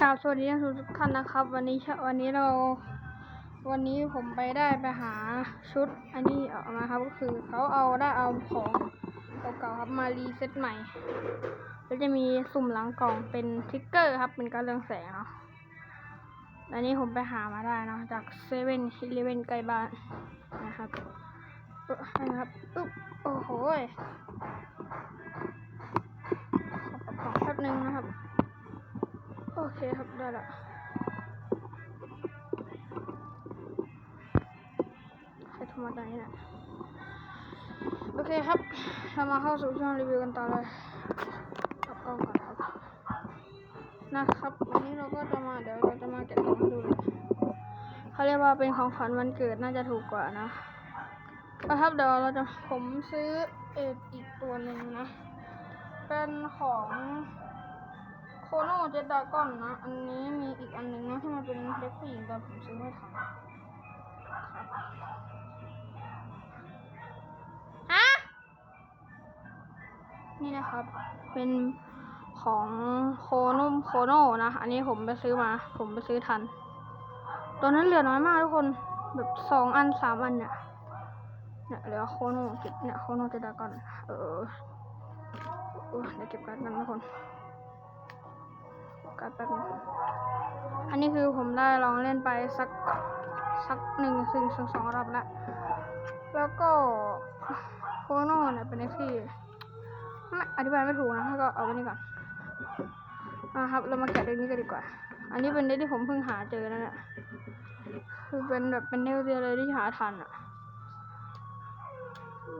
ครับสวัสดีทุกท่านนะครับ วันนี้วันนี้เรา วันนี้ผมไปได้ไปหาชุดอันนี้ออกมาครับก็คือเขาเอาได้เอาของเก่าๆครับมารีเซ็ตใหม่แล้วจะมีสุ่มหลังกล่องเป็นทิกเกอร์ครับเป็นการเรืองแสงเนาะอันนี้ผมไปหามาได้เนาะจากเซเว่นอีเลเว่นใกล้บ้านนะครับนะครับอุ๊บโอ้โหขอปรับของแป๊บนึงนะครับ โอเคครับได้ละใครโทรมาตอนนี้นี่ยโอเคครับเรามาเข้าสู่ช่วงรีวิวกันต่อเลยกับกล้องก่อนครับนะครับ วันนี้เราก็จะมาเดี๋ยวเราจะมาแกะกล่องดูเลยเขาเรียกว่าเป็นของขวัญวันเกิดน่าจะถูกกว่านะนะครับเดี๋ยวเราจะผมซื้อเอ็ดอีกตัวหนึ่งนะ เป็นของ โคโนเจดดากอนนะ อันนี้มีอีกอันหนึ่งนะที่มันเป็นเด็กผู้หญิงแต่ผมซื้อไม่ทันครับฮะ นี่นะครับ เป็นของโคโนโคโนนะ อันนี้ผมไปซื้อมา ผมไปซื้อทันตัวนั้นเหลือน้อยมากทุกคน แบบสองอันสามอันเนี่ย เนี่ยเหลือโคโนเจ็ดเนี่ยโคโนเจดดากอน เออเดี๋ยวเก็บการ์ดกันทุกคน กันแป๊บนึงอันนี้คือผมได้ลองเล่นไปสักสักหนึ่งซึ่งสองสองรอบแล้วแล้วก็โคโน่เนี่ยเป็นไอที่ไม่อธิบายไม่ถูกนะแล้วก็เอาไว้นี่ก่อนนะครับ เรามาแกะเรื่องนี้กันดีกว่า อันนี้เป็นเด็กที่ผมเพิ่งหาเจอนะเนี่ยคือเป็นแบบเป็นเนวเดียเลยที่หาทันอะ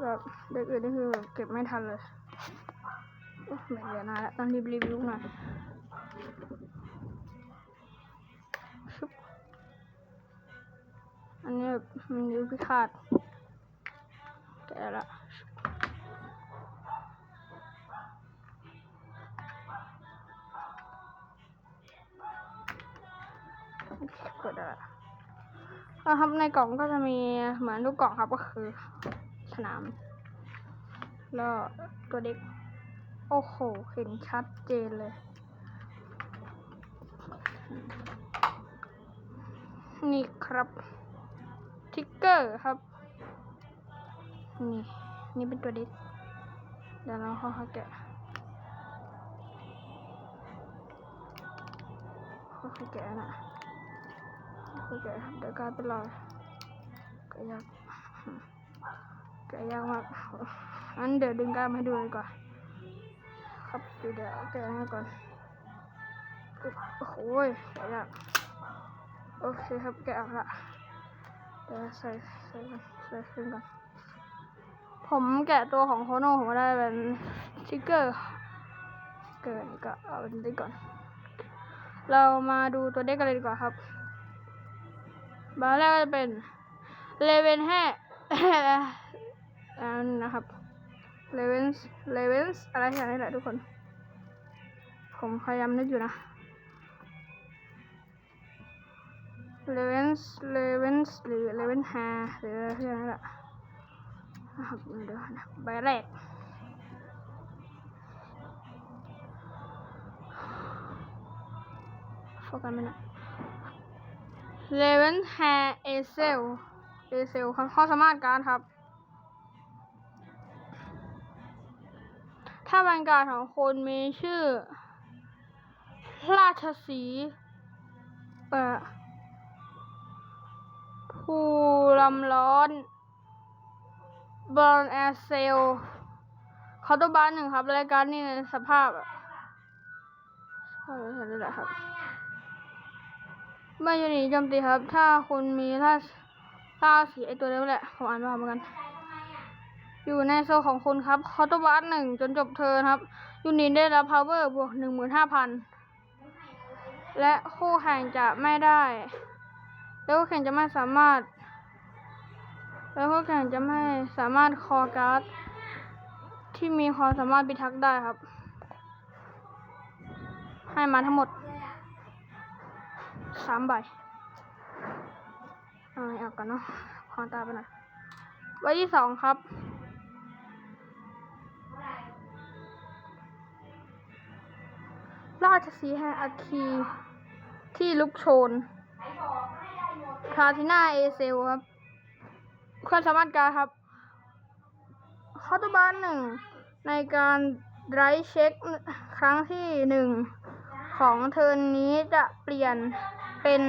แบบเด็กอื่นนี่คือแบบเก็บไม่ทันเลยโอ้ไม่เหลือนาแล้วต้องรีบรีวิวหน่อย อันนี้แบบมันนิ้วพิฆาตแกละชึบเปิดได้ละแล้วครับในกล่องก็จะมีเหมือนทุกกล่องครับก็คือ สนาม แล้วตัวเด็ก โอ้โห เห็นชัดเจนเลย นี่ครับทิกเกอร์ครับ นี่ นี่เป็นตัวเด็กเดี๋ยวเราค่อยๆแกะค่อยๆแกะนะค่อยๆแกะเดี๋ยวกลายเป็นรอยแกะยากแกะยากมากงั้นเดี๋ยวดึงกล้ามให้ดูเลยดีกว่าครับเดี๋ยวแกะให้ก่อน โอ้โหยากโอเคครับแกะละเดี๋ยวใส่ใส่ใส่ขึ้นก่อนผมแกะตัวของโคโน่ผมก็ได้เป็นสติกเกอร์ เกินก็เอาเป็นนี้ก่อน เรามาดูตัวเด็กกันเลยดีกว่าครับบาร์แรกก็จะเป็นเลเวนแฮอันนะครับเลเวนส์เลเวนส์อะไรอย่างนี้แหละทุกคน ผมพยายามนึกอยู่นะ เลเวนส์เลเวนส์หรือเลเวนฮาหรืออะไรที่นั่นแหละนะครับเดี๋ยวนะใบแรกโฟกัสไหมนะเลเวนฮาเอเซลเอเซลข้อสามารถการครับ ถ้าบรรยากาศของคนมีชื่อ ราชสีเอ่อ ผู้ลำร้อนบอลแอร์เซลคาร์ตบ้านหนึ่งครับ รายการนี้ในสภาพสภาพแบบนี้แหละครับไม่ยูนิโจมตีครับ ถ้าคุณมีราชราสีไอตัวเล็กแหละผมอ่านไม่ออกเหมือนกัน อยู่ในโซของคุณครับคาร์ตบ้านหนึ่งจนจบเทิร์นครับ ยูนิตได้รับ power บวกหนึ่งหมื่นห้าพันและคู่แข่งจะไม่ได้ แล้วแข่งจะไม่สามารถ แล้วคู่แข่งจะไม่สามารถคอการ์ดที่มีความสามารถพิทักษ์ได้ครับ ให้มาทั้งหมดสามใบเอาเอากันเนาะขอตาไปหน่อยใบที่สองครับราชสีห์แห่งอัคคีที่ลุกโชน พาทิน่าเอเซลครับความสามารถการครับคอตบาร์หนึ่งในการไดรเช็คครั้งที่หนึ่งของเทิร์นนี้จะเปลี่ยนเป็น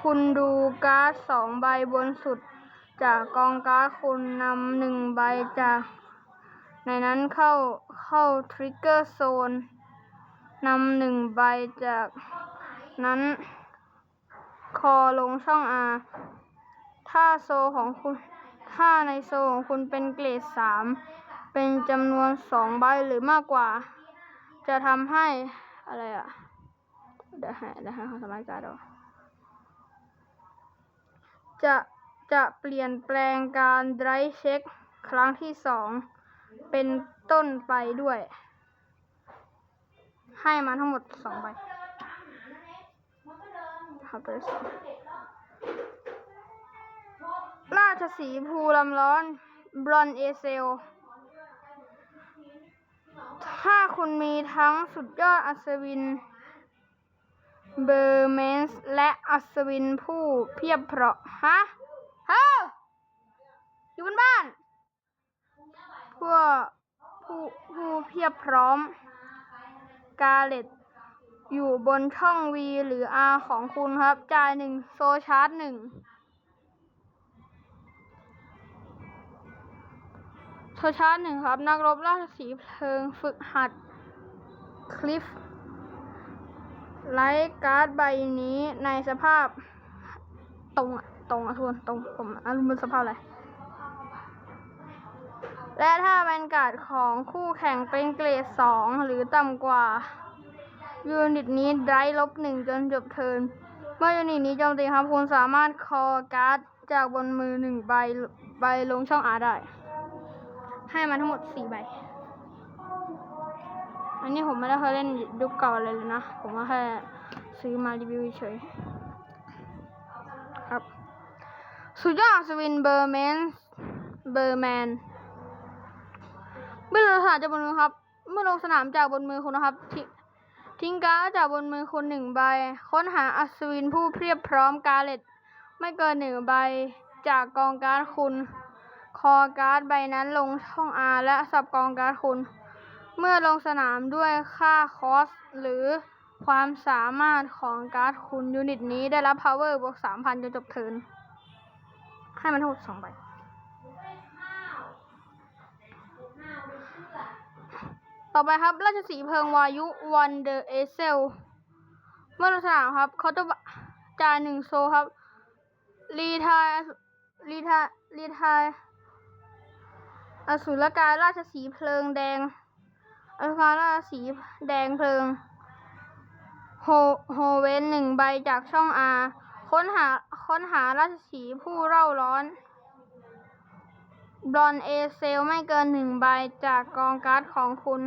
คุณดูการ์ดสองใบบนสุด จากกองการ์ดคุณนำหนึ่งใบจาก ในนั้นเข้าเข้าทริกเกอร์โซนนำหนึ่งใบจากนั้น อลงช่องอาถ้าโซของคุณถ้าในโซของคุณเป็นเกรดสามเป็นจำนวนสองใบหรือมากกว่า จะทำให้อะไรอะ เดี๋ยวให้เดี๋ยวให้เขาสมารถการดออกจะจะเปลี่ยนแปลงการไดรฟ์เช็คครั้งที่สองเป็นต้นไปด้วย ให้มาทั้งหมดสองใบ ครับไปสองราชสีภูลำร้อน บรอนเอเซล ถ้าคุณมีทั้งสุดยอดอัศวิน เบอร์เมนส์และอัศวินผู้เพียบเพราะ ฮะ เฮ้ออยู่บนบ้าน พวกผู้ผู้เพียบพร้อม กาเลต อยู่บนช่อง V หรือ R ของคุณครับ จ่ายหนึ่งโซชาร์จหนึ่งโซชาร์จหนึ่งครับ นักรบราชสีเพลิงฝึกหัด คลิฟไลท์การ์ดใบนี้ในสภาพ ตรงอะตรงอะทุกคนตรงผมอารมณ์เป็นสภาพอะไร และถ้าแวนการ์ดของคู่แข่งเป็นเกรดสองหรือต่ำกว่า ยูนิตนี้ไดรฟ์ลบหนึ่งจนจบเทิร์นเมื่อยูนิตนี้โจมตีครับคุณสามารถคอการ์ดจากบนมือหนึ่งใบใบลงช่องอาร์ได้ ให้มาทั้งหมดสี่ใบ อันนี้ผมไม่ได้เคยเล่นยุคเก่าอะไรเลยนะ ผมก็แค่ซื้อมารีวิวเฉยครับ สุดยอดอัศวินเบอร์แมนเบอร์แมนเมื่อลงสนามจากบนมือครับ เมื่อลงสนามจากบนมือคุณนะครับ ทิ้งการ์ดจากบนมือคุณหนึ่งใบ ค้นหาอัศวินผู้เพียบพร้อมการเล็ตไม่เกินหนึ่งใบจากกองการ์ดคุณ คอการ์ดใบนั้นลงช่องอาและสับกองการ์ดคุณ เมื่อลงสนามด้วยค่าคอส หรือความสามารถของการ์ดคุณยูนิตนี้ได้รับ power บวกสามพันจนจบเทิร์นให้มันทั้งหมดสองใบ ต่อไปครับ ราชสีเพลิงวายุวันเดอร์เอเซลเมื่อลงสนามครับเขาจะจ่ายหนึ่งโซครับ รีทายรีทายรีทายอสุรกายราชสีเพลิงแดงอสุรกายราชสีแดงเพลิงโฮโฮเวนหนึ่งใบจากช่องอาค้นหาค้นหาราชสีผู้เร่าร้อนบรอนเอเซลไม่เกินหนึ่งใบจากกองการ์ดของคุณ